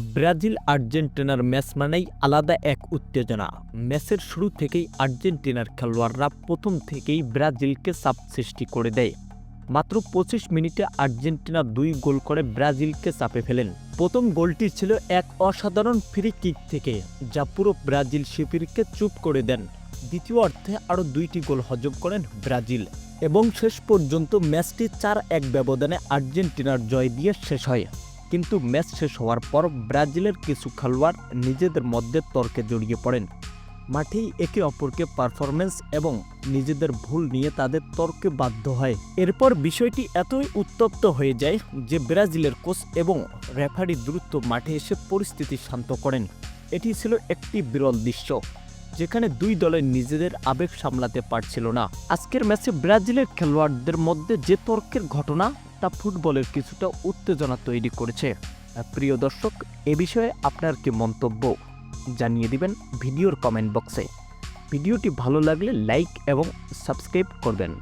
Brazil আর্জেন্টিনার match মানেই আলাদা এক উত্তেজনা। ম্যাচের শুরু থেকেই আর্জেন্টিনার খেলোয়াড়রা প্রথম থেকেই ব্রাজিলকে চাপ সৃষ্টি করে দেয়। মাত্র পঁচিশ মিনিটে আর্জেন্টিনা দুই গোল করে ব্রাজিলকে চাপে ফেলেন। প্রথম গোলটি ছিল এক অসাধারণ ফ্রি কিক থেকে, যা পুরো ব্রাজিল শিবিরকে চুপ করে দেন। দ্বিতীয় অর্থে আরও দুইটি গোল হজম করেন ব্রাজিল। এবং শেষ পর্যন্ত ম্যাচটি চার এক ব্যবধানে আর্জেন্টিনার জয় দিয়ে শেষ হয়। কিন্তু ম্যাচ শেষ হওয়ার পর ব্রাজিলের কিছু খেলোয়াড় নিজেদের মধ্যে তর্কে জড়িয়ে পড়েন। মাঠেই একে অপরকে পারফরমেন্স এবং নিজেদের ভুল নিয়ে তাদের তর্কে বাধ্য হয়। এরপর বিষয়টি এতই উত্তপ্ত হয়ে যায় যে ব্রাজিলের কোচ এবং রেফারি দ্রুত মাঠে এসে পরিস্থিতি শান্ত করেন। এটি ছিল একটি বিরল দৃশ্য। যেখানে দুই দলের নিজেদের আবেগ সামলাতে পারছিল না। আজকের ম্যাচে ব্রাজিলের খেলোয়াড়দের মধ্যে যে তর্কের ঘটনা, তা ফুটবলের কিছুটা উত্তেজনা তৈরি করেছে। প্রিয় দর্শক, এ বিষয়ে আপনার কি মন্তব্য? জানিয়ে দিবেন ভিডিওর কমেন্ট বক্সে। ভিডিওটি ভালো লাগলে লাইক এবং সাবস্ক্রাইব করবেন।